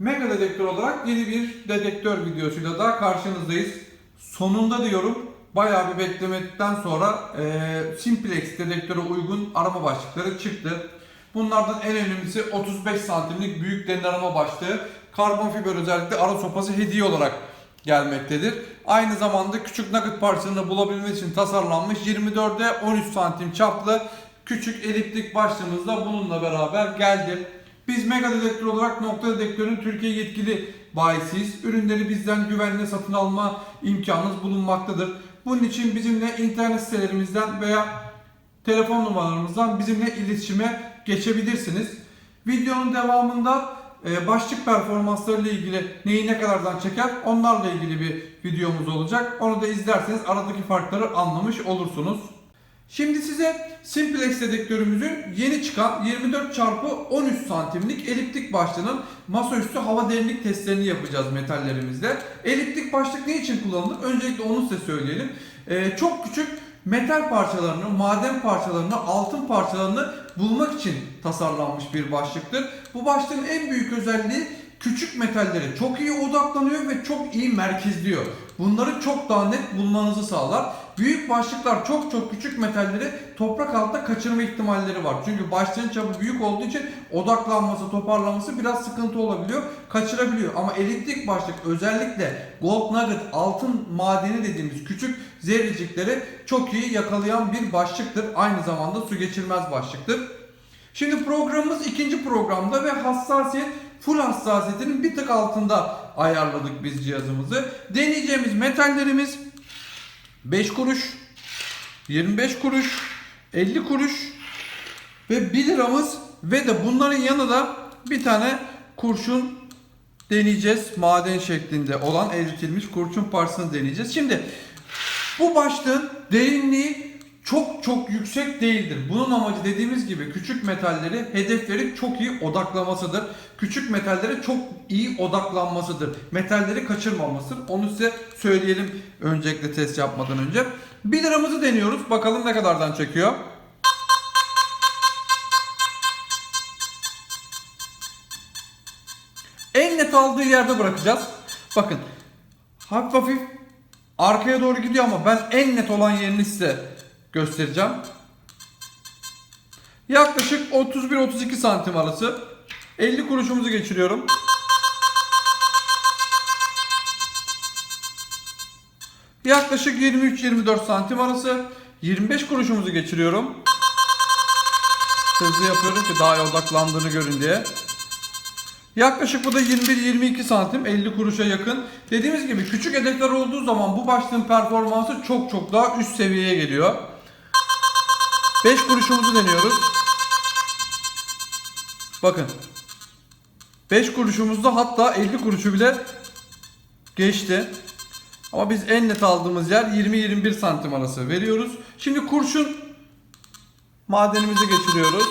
Mega dedektör olarak yeni bir dedektör videosuyla daha karşınızdayız. Sonunda diyorum bayağı bir beklemekten sonra e, Simplex dedektöre uygun arama başlıkları çıktı. Bunlardan en önemlisi 35 santimlik büyük derin arama başlığı. Karbon fiber özellikle ara sopası hediye olarak gelmektedir. Aynı zamanda küçük nugget parçalarını bulabilmek için tasarlanmış 24'e 13 santim çaplı küçük eliptik başlığımız da bununla beraber geldi. Biz Mega Dedektör olarak nokta dedektörün Türkiye yetkili bayisiyiz. Ürünleri bizden güvenle satın alma imkanınız bulunmaktadır. Bunun için bizimle internet sitelerimizden veya telefon numaralarımızdan bizimle iletişime geçebilirsiniz. Videonun devamında e, başlık performansları ile ilgili neyi ne kadardan çeker onlarla ilgili bir videomuz olacak. Onu da izlerseniz aradaki farkları anlamış olursunuz. Şimdi size Simplex dedektörümüzün yeni çıkan 24 x 13 santimlik eliptik başlığının masaüstü hava derinlik testlerini yapacağız metallerimizle. Eliptik başlık ne için kullanılır? Öncelikle onu size söyleyelim. Ee, çok küçük metal parçalarını, maden parçalarını, altın parçalarını bulmak için tasarlanmış bir başlıktır. Bu başlığın en büyük özelliği küçük metalleri çok iyi odaklanıyor ve çok iyi merkezliyor. Bunları çok daha net bulmanızı sağlar. Büyük başlıklar çok çok küçük metalleri toprak altında kaçırma ihtimalleri var. Çünkü başlığın çapı büyük olduğu için odaklanması, toparlaması biraz sıkıntı olabiliyor. Kaçırabiliyor. Ama eliptik başlık özellikle gold nugget, altın madeni dediğimiz küçük zerrecikleri çok iyi yakalayan bir başlıktır. Aynı zamanda su geçirmez başlıktır. Şimdi programımız ikinci programda ve hassasiyet full hassasiyetinin bir tık altında ayarladık biz cihazımızı. Deneyeceğimiz metallerimiz 5 kuruş, 25 kuruş, 50 kuruş ve 1 liramız ve de bunların yanında bir tane kurşun deneyeceğiz. Maden şeklinde olan eritilmiş kurşun parçasını deneyeceğiz. Şimdi bu başlığın derinliği çok çok yüksek değildir. Bunun amacı dediğimiz gibi küçük metalleri, hedefleri çok iyi odaklamasıdır. Küçük metallere çok iyi odaklanmasıdır. Metalleri kaçırmamasıdır. Onu size söyleyelim öncelikle test yapmadan önce. 1 liramızı deniyoruz. Bakalım ne kadardan çekiyor. En net aldığı yerde bırakacağız. Bakın hafif hafif arkaya doğru gidiyor ama ben en net olan yerini size göstereceğim. Yaklaşık 31-32 santim arası 50 kuruşumuzu geçiriyorum. Yaklaşık 23-24 santim arası 25 kuruşumuzu geçiriyorum. Hızlı yapıyorum ki daha odaklandığını görün diye. Yaklaşık bu da 21-22 santim 50 kuruşa yakın. Dediğimiz gibi küçük hedefler olduğu zaman bu başlığın performansı çok çok daha üst seviyeye geliyor. 5 kuruşumuzu deniyoruz. Bakın. 5 kuruşumuzda hatta 50 kuruşu bile geçti. Ama biz en net aldığımız yer 20-21 santim arası veriyoruz. Şimdi kurşun madenimizi geçiriyoruz.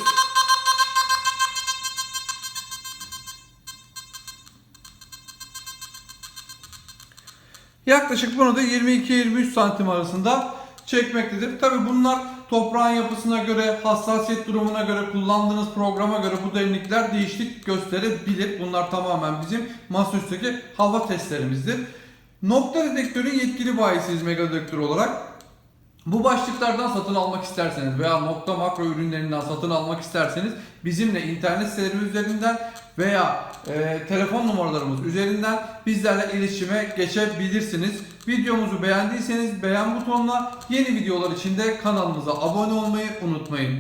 Yaklaşık bunu da 22-23 santim arasında çekmektedir. Tabi bunlar toprağın yapısına göre, hassasiyet durumuna göre, kullandığınız programa göre bu derinlikler değişiklik gösterebilir. Bunlar tamamen bizim masaüstteki hava testlerimizdir. Nokta dedektörün yetkili bayisiyiz mega dedektör olarak. Bu başlıklardan satın almak isterseniz veya nokta makro ürünlerinden satın almak isterseniz bizimle internet sitelerimiz üzerinden veya e, telefon numaralarımız üzerinden bizlerle iletişime geçebilirsiniz. Videomuzu beğendiyseniz beğen butonuna yeni videolar için de kanalımıza abone olmayı unutmayın.